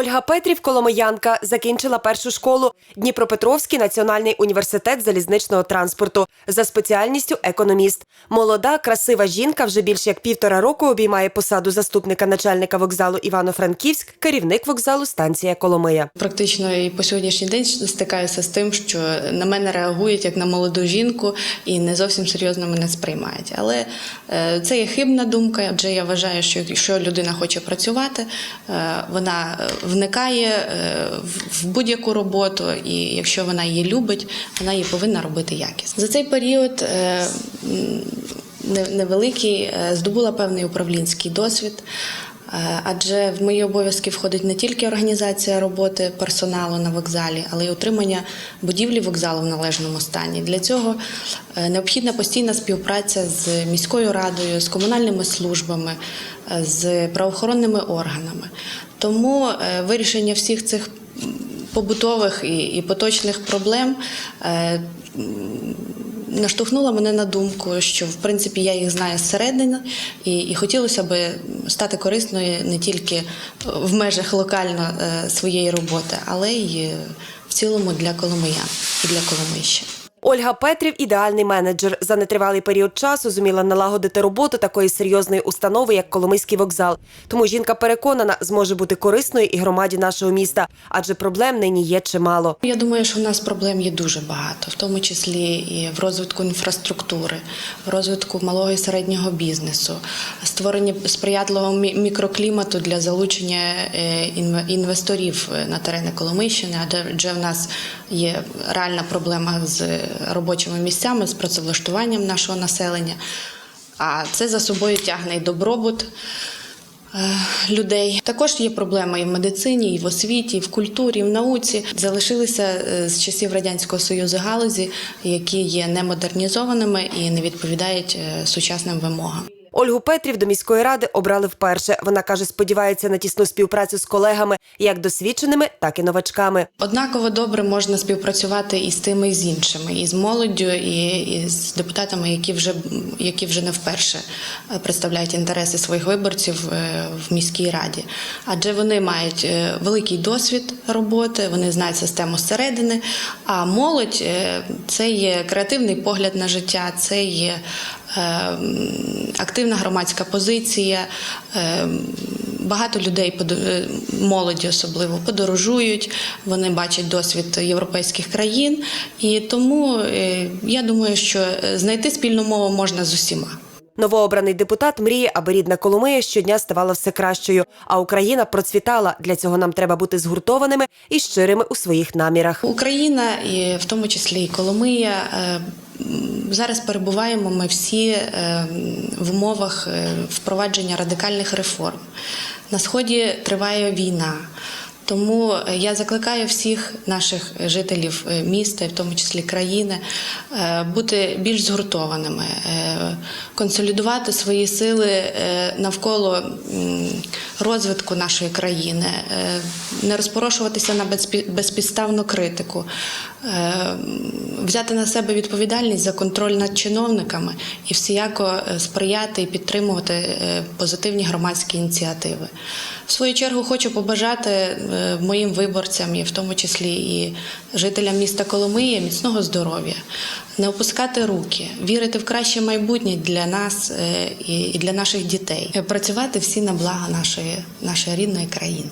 Ольга Петрів, Коломиянка, закінчила першу школу Дніпропетровський національний університет залізничного транспорту за спеціальністю економіст. Молода, красива жінка вже більше як півтора року обіймає посаду заступника начальника вокзалу Івано-Франківськ, керівник вокзалу станція Коломия. Практично і по сьогоднішній день стикаюся з тим, що на мене реагують як на молоду жінку і не зовсім серйозно мене сприймають. Але е, це є хибна думка, адже я вважаю, що якщо людина хоче працювати, е, вона е, вникає е, в- будь-яку роботу, і якщо вона її любить, вона її повинна робити якісно. За цей період е, невеликий е, здобула певний управлінський досвід. Адже в мої обов'язки входить не тільки організація роботи персоналу на вокзалі, але й утримання будівлі вокзалу в належному стані. Для цього необхідна постійна співпраця з міською радою, з комунальними службами, з правоохоронними органами. Тому е, вирішення всіх цих побутових і, поточних проблем. е, м, наштовхнула мене на думку, що в принципі я їх знаю зсередини, і, і хотілося б стати корисною не тільки в межах локально е, своєї роботи, але й в цілому для коломиян і для Коломийщини. Ольга Петрів ідеальний менеджер. За нетривалий період часу зуміла налагодити роботу такої серйозної установи, як Коломийський вокзал. Тому жінка переконана, зможе бути корисною і громаді нашого міста, адже проблем нині є чимало. Я думаю, що в нас проблем є дуже багато, в тому числі і в розвитку інфраструктури, в розвитку малого і середнього бізнесу, створенні сприятливого мікроклімату для залучення е, інвесторів на терени Коломийщини, адже в нас є реальна проблема з робочими місцями, з працевлаштуванням нашого населення. А це за собою тягне і добробут е, людей. Також є проблеми і в медицині, і в освіті, і в культурі, і в науці. Залишилися е, з часів радянського союзу галузі, які є немодернізованими і не відповідають е, сучасним вимогам. Ольгу Петрів до міської ради обрали вперше. Вона каже, сподівається на тісну співпрацю з колегами, як досвідченими, так і новачками. Однаково добре можна співпрацювати і з тими, і з іншими, і з молоддю, і, і з депутатами, які вже які вже не вперше представляють інтереси своїх виборців е, в міській раді. Адже вони мають е, великий досвід роботи, вони знають систему зсередини. А молодь е, це є креативний погляд на життя, це є активна громадська позиція. е, Багато людей е, молоді особливо подорожують, вони бачать досвід європейських країн, і тому е, я думаю, що е, знайти спільну мову можна з усіма. Новообраний депутат мріє, аби рідна Коломия щодня ставала все кращою, а Україна процвітала. Для цього нам треба бути згуртованими і щирими у своїх намірах. Україна, і в тому числі і Коломия. Зараз перебуваємо ми всі е, в умовах е, впровадження радикальних реформ. На сході триває війна. Тому е, я закликаю всіх наших жителів міста, в тому числі країни, бути більш згуртованими, консолідувати свої сили навколо розвитку нашої країни, не розпорошуватися на безпі- безпідставну критику, взяти на себе відповідальність за контроль над чиновниками і всіяко е, сприяти і підтримувати е, позитивні громадські ініціативи. В свою чергу хочу побажати е, моїм виборцям, і в тому числі і жителям міста Коломиї, міцного здоров'я, не опускати руки, вірити в краще майбутнє для нас е, і для наших дітей, Е, працювати всі на благо нашої, нашої рідної країни.